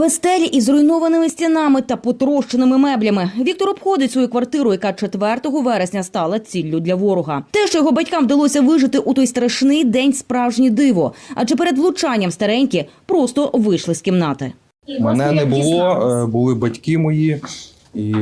Без стелі із зруйнованими стінами та потрощеними меблями Віктор обходить свою квартиру, яка 4 вересня стала ціллю для ворога. Те, що його батькам вдалося вижити у той страшний день, справжнє диво. Адже перед влучанням старенькі просто вийшли з кімнати. Мене не було, е, були батьки мої, і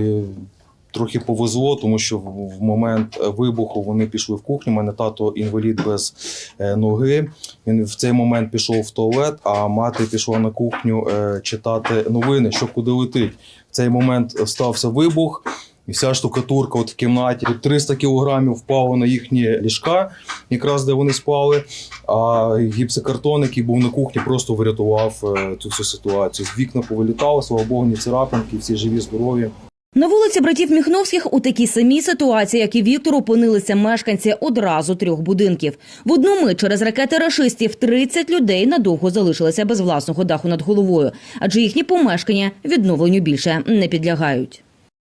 трохи повезло, тому що в момент вибуху вони пішли в кухню. У мене тато інвалід без е, ноги. Він в цей момент пішов в туалет, а мати пішла на кухню е, читати новини, що куди летить. В цей момент стався вибух. І вся штукатурка от в кімнаті 300 кілограмів впало на їхні ліжка, якраз де вони спали. А гіпсокартон, який був на кухні, просто врятував е, цю всю ситуацію. З вікна повилітало, слава Богу, ні царапинки, всі живі, здорові. На вулиці братів Міхновських у такій самій ситуації, як і Віктор, опинилися мешканці одразу трьох будинків. В одну мить через ракети рашистів 30 людей надовго залишилися без власного даху над головою, адже їхні помешкання відновленню більше не підлягають.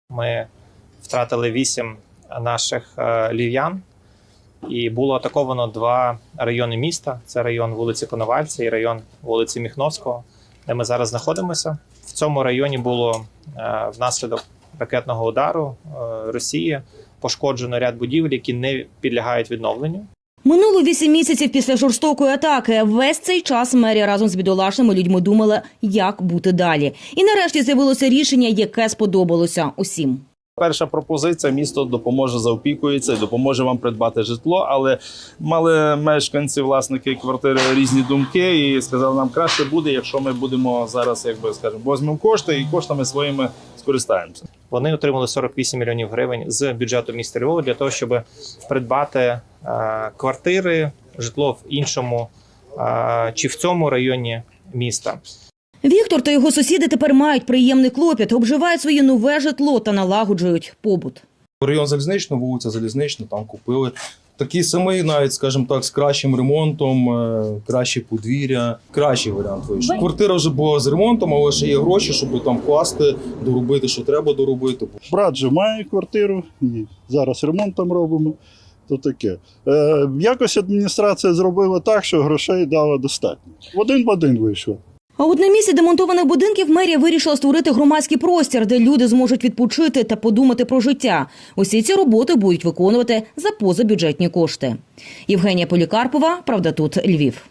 Ми втратили вісім наших е, львів'ян, і було атаковано два райони міста: це район вулиці Коновальця і район вулиці Міхновського, де ми зараз знаходимося. В цьому районі було е, внаслідок ракетного удару е, Росії пошкоджено ряд будівель, які не підлягають відновленню. Минуло вісім місяців після жорстокої атаки. Весь цей час мерія разом з бідолашними людьми думала, як бути далі. І нарешті з'явилося рішення, яке сподобалося усім. Перша пропозиція: місто допоможе заопікується, допоможе вам придбати житло. Але мали мешканці, власники квартири різні думки, і сказали, нам краще буде, якщо ми будемо зараз, якби скажемо, візьмемо кошти і коштами своїми скористаємося. Вони отримали 48 мільйонів гривень з бюджету міста Львова для того, щоб придбати е, квартири, житло в іншому е, чи в цьому районі міста. Віктор та його сусіди тепер мають приємний клопіт, обживають своє нове житло та налагоджують побут. Район залізнична, вулиця Залізнична, там купили. Такий самий, навіть, скажімо так, з кращим ремонтом, е, краще подвір'я, кращий варіант вийшов. Квартира вже була з ремонтом, але ще є гроші, щоб там вкласти, доробити, що треба доробити. Брат же має квартиру, і зараз ремонт там робимо. То таке. Е, якось адміністрація зробила так, що грошей дала достатньо. В один в один вийшло. А от на місці демонтованих будинків мерія вирішила створити громадський простір, де люди зможуть відпочити та подумати про життя. Усі ці роботи будуть виконувати за позабюджетні кошти. Євгенія Полікарпова, правда, тут Львів.